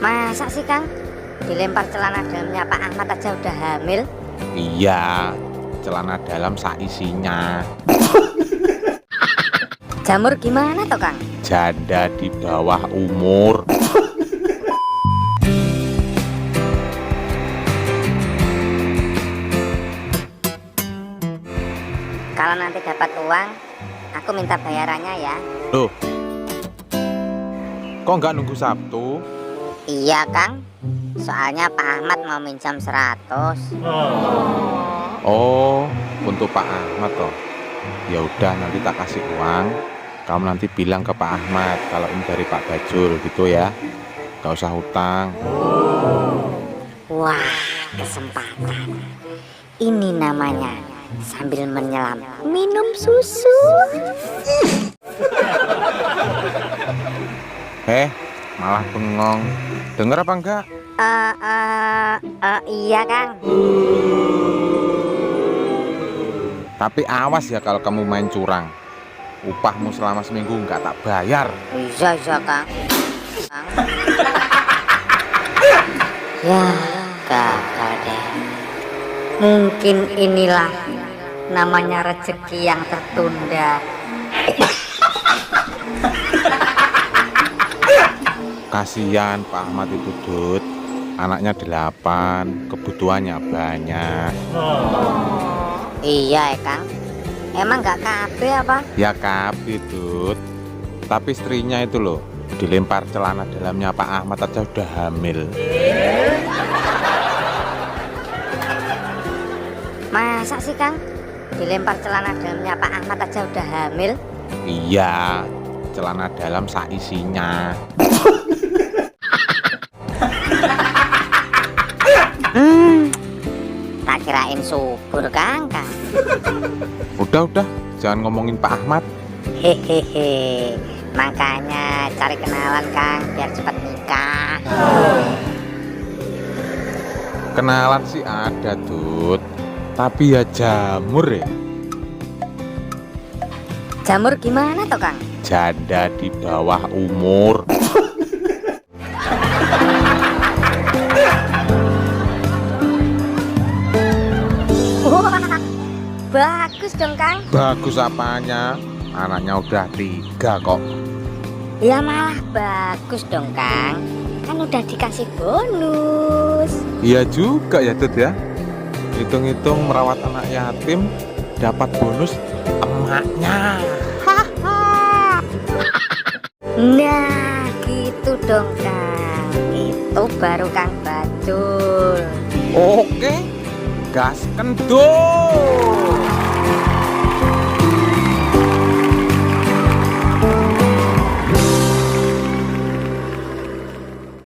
Masa sih Kang? Dilempar celana dalamnya Pak Ahmad aja udah hamil? Iya, celana dalam isinya. Jamur gimana toh Kang? Janda di bawah umur. Kalau nanti dapat uang, aku minta bayarannya ya. Loh, kok nggak nunggu Sabtu? Iya Kang, soalnya Pak Ahmad mau minjam 100 Oh, untuk Pak Ahmad toh. Ya udah nanti tak kasih uang. Kamu nanti bilang ke Pak Ahmad kalau ini dari Pak Bajul gitu ya. Gak usah hutang. Wah, kesempatan. Ini namanya sambil menyelam minum susu. Eh, malah bengong. Dengar apa enggak? Eh, eh, eh, iya Kang. Tapi awas ya kalau kamu main curang. Upahmu selama seminggu nggak tak bayar. Iya, iya. Kang. ya, gagal deh. Mungkin inilah namanya rezeki yang tertunda. Kasihan Pak Ahmad itu Dut. Anaknya delapan, kebutuhannya banyak. Iya, ya, Kang. Emang nggak KB apa? Ya kapi Dut. Tapi istrinya itu loh, dilempar celana dalamnya Pak Ahmad aja udah hamil. Masa sih, Kang? Dilempar celana dalamnya Pak Ahmad aja udah hamil? Iya, celana dalam isinya. Hmm. Tak kirain subur, Kang, Kang. Udah udah, jangan ngomongin Pak Ahmad. Hehehe. Makanya cari kenalan, Kang, biar cepat nikah. Kenalan sih ada Dut. Tapi ya jamur ya. Jamur gimana toh, Kang? Janda di bawah umur. Bagus dong, Kang. Bagus apanya? Anaknya udah tiga kok. Ya malah bagus dong, Kang. Kan udah dikasih bonus. Iya juga ya Dut ya. Hitung-hitung merawat anak yatim dapat bonus emaknya. Nah, gitu dong, Kang. Itu baru Kang Bacul. Oke, gas kendor.